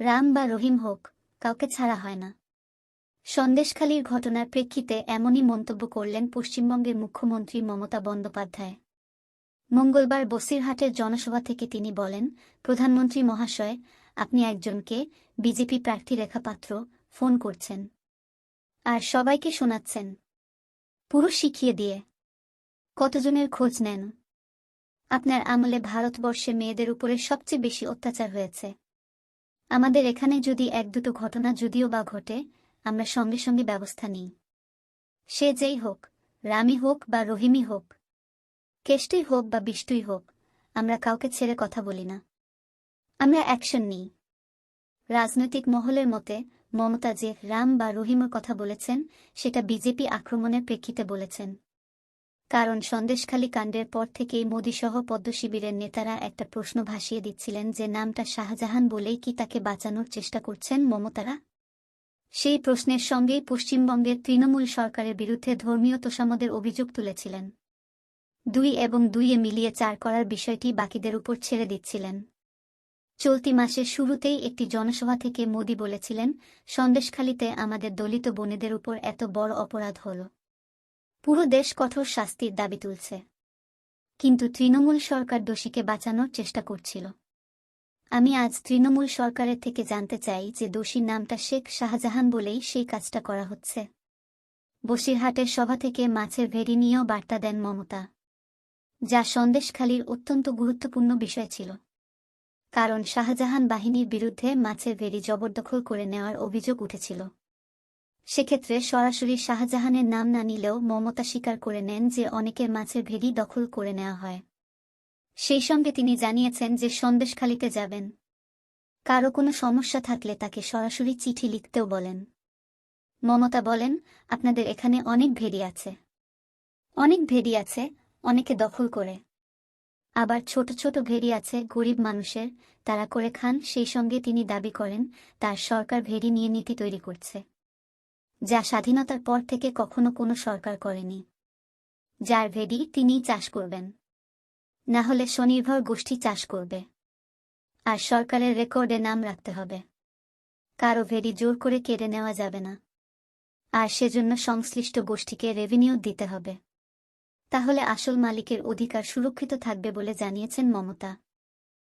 রাম বা রহিম হোক, কাউকে ছাড়া হয় না। সন্দেশখালীর ঘটনার প্রেক্ষিতে এমনই মন্তব্য করলেন পশ্চিমবঙ্গের মুখ্যমন্ত্রী মমতা বন্দ্যোপাধ্যায়। মঙ্গলবার বসিরহাটের জনসভা থেকে তিনি বলেন, প্রধানমন্ত্রী মহাশয়, আপনি একজনকে বিজেপি প্রার্থী রেখা পাত্র ফোন করছেন। আর সবাইকে শোনাচ্ছেন। পুরো শিখিয়ে দিয়ে। কতজনের খোঁজ নেন? আপনার আমলে ভারতবর্ষে মেয়েদের উপরে সবচেয়ে বেশি অত্যাচার হয়েছে। আমাদের এখানে যদি এক দুটো ঘটনা যদিও বা ঘটে, আমরা সঙ্গে সঙ্গে ব্যবস্থা নিই। সে যেই হোক রামি হোক বা রহিমই হোক, কেষ্টই হোক বা বিষ্টুই হোক, আমরা কাউকে ছেড়ে কথা বলি না। আমরা অ্যাকশন নিই। রাজনৈতিক মহলের মতে মমতা যে রাম বা রহিমের কথা বলেছেন, সেটা বিজেপি আক্রমণের প্রেক্ষিতে বলেছেন। কারণ সন্দেশখালী কাণ্ডের পর থেকেই মোদীসহ পদ্ম শিবিরের নেতারা একটা প্রশ্ন ভাসিয়ে দিচ্ছিলেন যে নামটা শাহজাহান বলেই কি তাকে বাঁচানোর চেষ্টা করছেন মমতারা? সেই প্রশ্নের সঙ্গেই পশ্চিমবঙ্গের তৃণমূল সরকারের বিরুদ্ধে ধর্মীয় তোষামদের অভিযোগ তুলেছিলেন। দুই এবং দুইয়ে মিলিয়ে চার করার বিষয়টি বাকিদের উপর ছেড়ে দিচ্ছিলেন। চলতি মাসের শুরুতেই একটি জনসভা থেকে মোদি বলেছিলেন, সন্দেশখালিতে আমাদের দলিত বোনেদের উপর এত বড় অপরাধ হল। পুরো দেশ কঠোর শাস্তির দাবি তুলছে। কিন্তু তৃণমূল সরকার দোষীকে বাঁচানোর চেষ্টা করছিল। আমি আজ তৃণমূল সরকারের থেকে জানতে চাই যে দোষীর নামটা শেখ শাহজাহান বলেই সেই কাজটা করা হচ্ছে। বসিরহাটের সভা থেকে মাছের ভেড়ি নিয়েও বার্তা দেন মমতা, যা সন্দেশখালীর অত্যন্ত গুরুত্বপূর্ণ বিষয় ছিল। কারণ শাহজাহান বাহিনীর বিরুদ্ধে মাছের ভেড়ি জবরদখল করে নেওয়ার অভিযোগ উঠেছিল। সেক্ষেত্রে সরাসরি শাহজাহানের নাম না নিলেও মমতা স্বীকার করে নেন যে অনেকের মাছের ভেড়ি দখল করে নেওয়া হয়। সেই সঙ্গে তিনি জানিয়েছেন যে সন্দেশখালিতে যাবেন। কারও কোনো সমস্যা থাকলে তাকে সরাসরি চিঠি লিখতেও বলেন। মমতা বলেন, আপনাদের এখানে অনেক ভেড়ি আছে। অনেক ভেড়ি আছে, অনেকে দখল করে। আবার ছোট ছোট ভেড়ি আছে গরিব মানুষের, তারা করে খান। সেই সঙ্গে তিনি দাবি করেন, তার সরকার ভেড়ি নিয়ে নীতি তৈরি করছে। যা স্বাধীনতার পর থেকে কখনো কোনো সরকার করেনি। যার ভেড়ি তিনিই চাষ করবেন। না হলে স্বনির্ভর গোষ্ঠী চাষ করবে। আর সরকারের রেকর্ডে নাম রাখতে হবে। কারও ভেড়ি জোর করে কেড়ে নেওয়া যাবে না। আর সেজন্য সংশ্লিষ্ট গোষ্ঠীকে রেভিনিউ দিতে হবে। তাহলে আসল মালিকের অধিকার সুরক্ষিত থাকবে বলে জানিয়েছেন মমতা।